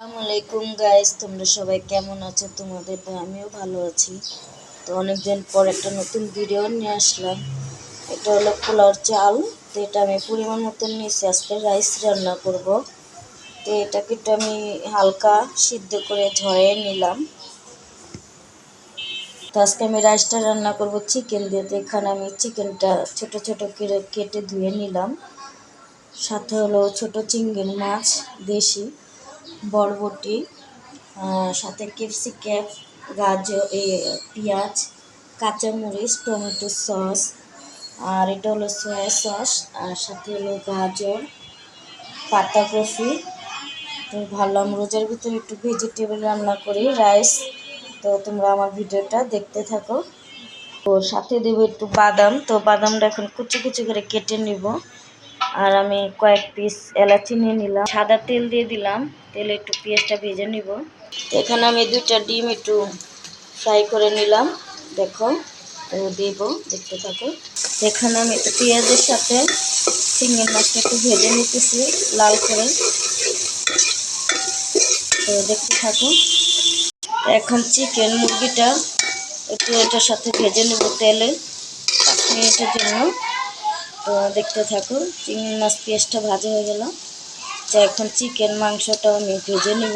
আসসালামু আলাইকুম গাইস তোমরা সবাই কেমন আছো? তোমাদের আমিও ভালো আছি। তো অনেকদিন পর একটা নতুন ভিডিও নিয়ে আসলাম। এটা হলো পোলাওর চাল। তো এটা আমি পরিমাণ মতন নিয়েছি। আজকে রাইস রান্না করব। তো এটাকে একটু আমি হালকা সিদ্ধ করে ঝরিয়ে নিলাম। তো আজকে আমি রাইসটা রান্না করব চিকেন দিয়ে। তো এখানে আমি চিকেনটা ছোট ছোট করে কেটে ধুয়ে নিলাম। সাথে হলো ছোট চিংড়ি মাছ, দেশি। বরবটি সাথে ক্যাপসিকাম গাজর, এ, পেঁয়াজ, কাঁচামরিচ, টমেটো সস, আর এটা হলো সয়া সস, আর সাথে হলো গাজর পাতাকপি তো ভাবলাম রোজার ভিতরে একটু ভেজিটেবল রান্না করি রাইস তো তোমরা আমার ভিডিওটা দেখতে থাকো। তো সাথে দেবো একটু বাদাম। তো বাদামটা এখন কুচি কুচি করে কেটে নিব। আর আমি কয়েক পিস এলাচি নিয়ে নিলাম। সাদা তেল দিয়ে দিলাম। তেলে একটু পেঁয়াজটা ভেজে নিব। এখানে আমি দুইটা ডিম একটু ফ্রাই করে নিলাম। দেখো দেব, দেখতে থাকো। এখানে আমি পেঁয়াজের সাথে চিংড়ি মাছটা একটু ভেজে নিতেছি, লাল করে। তো দেখতে থাকো। এখন চিকেন মুরগিটা একটু এটার সাথে ভেজে নেব তেলে পাঁচ মিনিটের জন্য। তো দেখতে থাকো। চিংড়ি মাছ পেঁয়াজটা ভাজা হয়ে গেল। তো এখন চিকেন মাংসটাও আমি ভেজে নিব।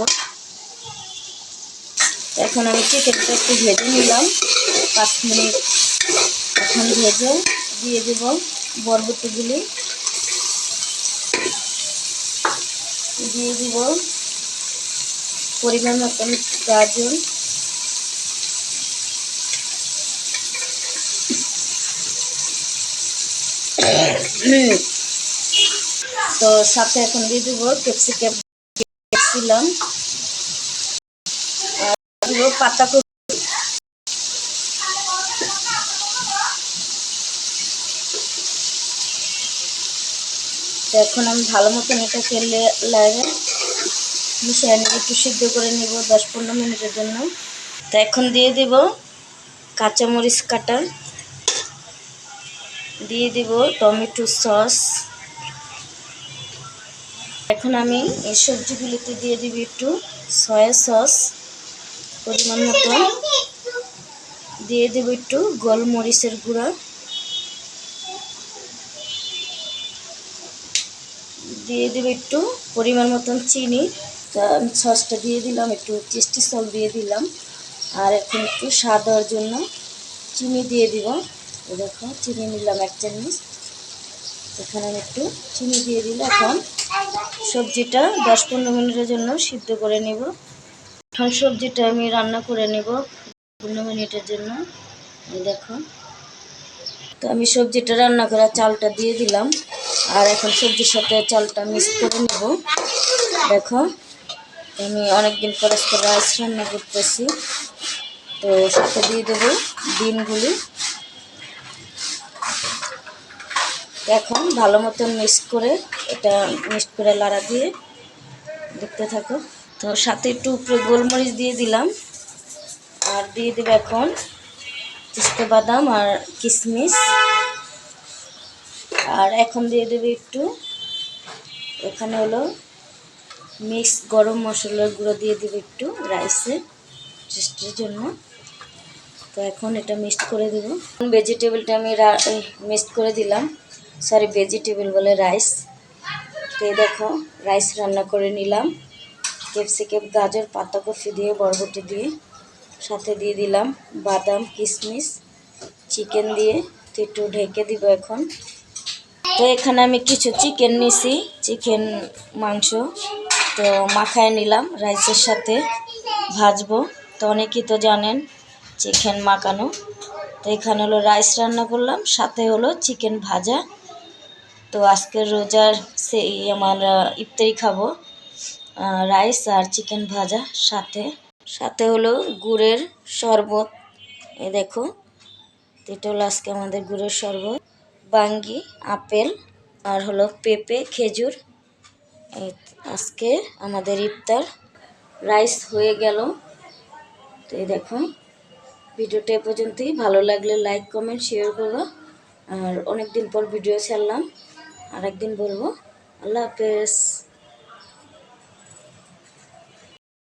এখন আমি চিকেনটা একটু ভেজে নিলাম। পাঁচ মিনিট এখন ভেজে দিয়ে দেব বরবটিগুলি। দিয়ে দিব পরিমাণ মতন গাজর। তো সাথে এখন দিয়ে দিব ক্যাপসিকাম দিলাম আর এখন আমি ভালো মতন এটা তেলে লাগে। মিশিয়ে নিয়ে একটু সিদ্ধ করে নিব দশ পনেরো মিনিটের জন্য। তো এখন দিয়ে দিব কাঁচামরিচ কাটা। দিয়ে দিব টমেটো সস। এখন আমি এই সবজিগুলিতে দিয়ে দিব একটু সয়া সস পরিমাণ মতো। দিয়ে দেব একটু গোলমরিচের গুঁড়া। দিয়ে দেব একটু পরিমাণ মতন চিনি। আমি সসটা দিয়ে দিলাম, একটু টেস্টি সস দিয়ে দিলাম। আর এখন একটু স্বাদ হওয়ার জন্য চিনি দিয়ে দিব। দেখো, চিনি নিলাম এক চামচ। এখানে আমি একটু চিনি দিয়ে দিলে এখন সবজিটা দশ পনেরো মিনিটের জন্য সিদ্ধ করে নেব। এখন সবজিটা আমি রান্না করে নেব পনেরো মিনিটের জন্য। দেখো। তো আমি সবজিটা রান্না করা চালটা দিয়ে দিলাম। আর এখন সবজির সাথে চালটা মিক্স করে নেব। দেখো, আমি অনেকদিন পর আজকে রাইস রান্না করতেছি। তো সাথে দিয়ে দেবো ডিমগুলি। এখন ভালো মতন মিক্স করে এটা মিক্স করে লাড়া দিয়ে দেখতে থাকো। তো সাথে একটু উপরে গোলমরিচ দিয়ে দিলাম। আর দিয়ে দেবো এখন পিস্তা বাদাম আর কিশমিশ আর এখন দিয়ে দেবে একটু, এখানে হলো মিক্স গরম মশলার গুঁড়ো দিয়ে দেবে একটু রাইসে টেস্টের জন্য। তো এখন এটা মিক্সড করে দেবো। ভেজিটেবলটা আমি মিক্সড করে দিলাম। সরি ভেজিটেবল বলে রাইস তো দেখো রাইস রান্না করে নিলাম। ক্যাপসিকাম, গাজর পাতাকপি দিয়ে, বরবটি দিয়ে সাথে দিয়ে দিলাম। বাদাম, কিশমিশ চিকেন দিয়ে। তো একটু ঢেকে দিব এখন। তো এখানে আমি কিছু চিকেন নিছি চিকেন মাংস। তো মাখায় নিলাম রাইসের সাথে ভাজবো। তো অনেকেই তো জানেন চিকেন মাখানো। তো এখানে হলো রাইস রান্না করলাম, সাথে হলো চিকেন ভাজা। তো আজকের রোজার সেই আমার ইফতারি খাব রাইস আর চিকেন ভাজা সাথে। সাথে হলো গুড়ের শরবত। এই দেখো এটা হলো আজকে আমাদের গুড়ের শরবত। বাঙ্গি, আপেল আর হলো পেঁপে, খেজুর। আজকে আমাদের ইফতার। রাইস হয়ে গেল। তো এই দেখো, ভিডিওটা এ পর্যন্তই। ভালো লাগলে লাইক, কমেন্ট, শেয়ার করো। আর অনেক দিন পর ভিডিও ছাড়লাম। আর একদিন বলব। আল্লাহ হাফেজ।